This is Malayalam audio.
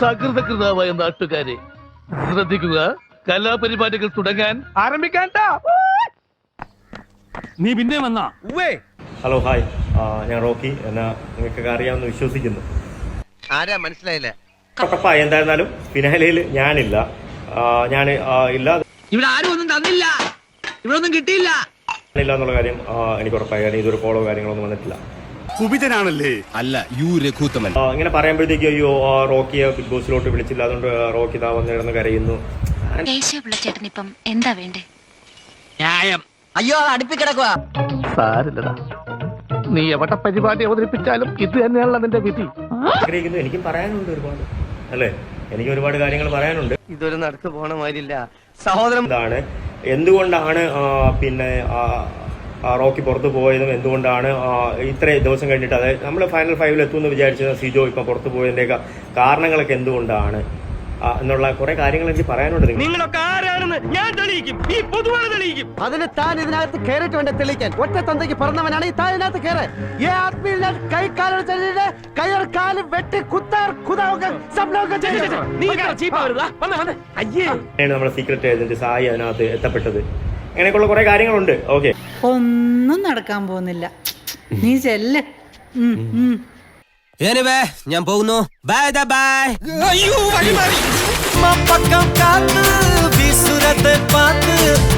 സകൃതകൃതാവായ നാട്ടുകാരെ ശ്രദ്ധിക്കുക കലാപരിപാടികൾ തുടങ്ങാൻ ആരംഭിക്കാൻ നീ പിന്നെ വന്നാ. ഹലോ ഹായ് ഞാൻ റോക്കി എന്നാ നിങ്ങൾക്കൊക്കെ അറിയാമെന്ന് വിശ്വസിക്കുന്നു. ആരാ മനസ്സിലായില്ല? എന്തായിരുന്നാലും ഫിനാലയിൽ ഞാനില്ല. ഞാൻ ഇല്ല. ഇവിടെ ആരും ഒന്നും തന്നില്ല. ഇവിടെ ഒന്നും കിട്ടിയില്ല. ഇല്ല എന്നുള്ള കാര്യം എനിക്ക് ഉറപ്പായി. കാരണം ഇതൊരു കോളോ കാര്യങ്ങളൊന്നും വന്നിട്ടില്ല. കുപിതനാണല്ലേ? അല്ല യു രഘുത്തമൻ. ഇങ്ങനെ പറയുമ്പോഴത്തേക്ക് അയ്യോ റോക്കിയെ ബിഗ് ബോസിലോട്ട് വിളിച്ചില്ല. അതുകൊണ്ട് റോക്കി താ വന്നിരുന്ന് കരയുന്നു. ചേട്ടൻ ഇപ്പം എന്താ വേണ്ടേ? ന്യായം. അയ്യോ അടുപ്പിക്കിടക്കുക അടുപ്പി സാരില്ലടാ. നീ എവിടെ പരിപാടി അവതരിപ്പിച്ചാലും ഇത് തന്നെയാണല്ലോ നിന്റെ വിധി. ആഗ്രഹിക്കുന്നു. എനിക്കും പറയാനുണ്ട് ഒരുപാട്. അല്ലേ? എനിക്ക് ഒരുപാട് കാര്യങ്ങൾ പറയാനുണ്ട്. ഇതൊരു നടത്തു പോണ മാതിരില്ല സഹോദരം എന്താണ്? എന്തുകൊണ്ടാണ് പിന്നെ റോക്കി പുറത്തു പോയതും എന്തുകൊണ്ടാണ് ഇത്രയും ദിവസം കഴിഞ്ഞിട്ട് അതായത് നമ്മൾ ഫൈനൽ ഫൈവിൽ എത്തുമെന്ന് വിചാരിച്ചിരുന്ന സിജോ ഇപ്പം പുറത്തു പോയതിന്റെയൊക്കെ കാരണങ്ങളൊക്കെ എന്തുകൊണ്ടാണ്? എന്നുള്ള കുറെ കാര്യങ്ങൾ എനിക്ക് പറയാനുണ്ട് നിങ്ങൾ നിങ്ങളൊക്കെ ആരാണെന്ന് ഞാൻ തെളിയിക്കും. ഈ പൊതുവാണ് തെളിയിക്കും. അതിന് താൻ ഇതിനകത്ത് കയറിട്ട് വേണ്ട തെളിയിക്കാൻ? ഒറ്റ തന്തയ്ക്ക് പറഞ്ഞവനാണ് ഈ താൻ ഇതിനകത്ത് കയറി ഈ ആത്മീയ കൈ കാലം കയർ കാൽ വെട്ടി കുത്താർ കുതാവുക സംഭവം നീ ചീപ്പാവരുതാ വന്നേ വന്നേ. അയ്യേ. നമ്മുടെ സീക്രട്ട് ഏജന്റ് സായി അതിനകത്ത് എത്തപ്പെട്ടത്. അങ്ങനെയൊക്കെയുള്ള കുറെ കാര്യങ്ങളുണ്ട്. ഓക്കെ ഒന്നും നടക്കാൻ പോകുന്നില്ല. നീ ചെല്ല്. ഉം, ഉം. ഞാൻ പോകുന്നു. ബൈ ബൈ അയ്യോ വഴി മാറി പക്കം കാത്ത് വിസുരത്തെ പാത്ത്.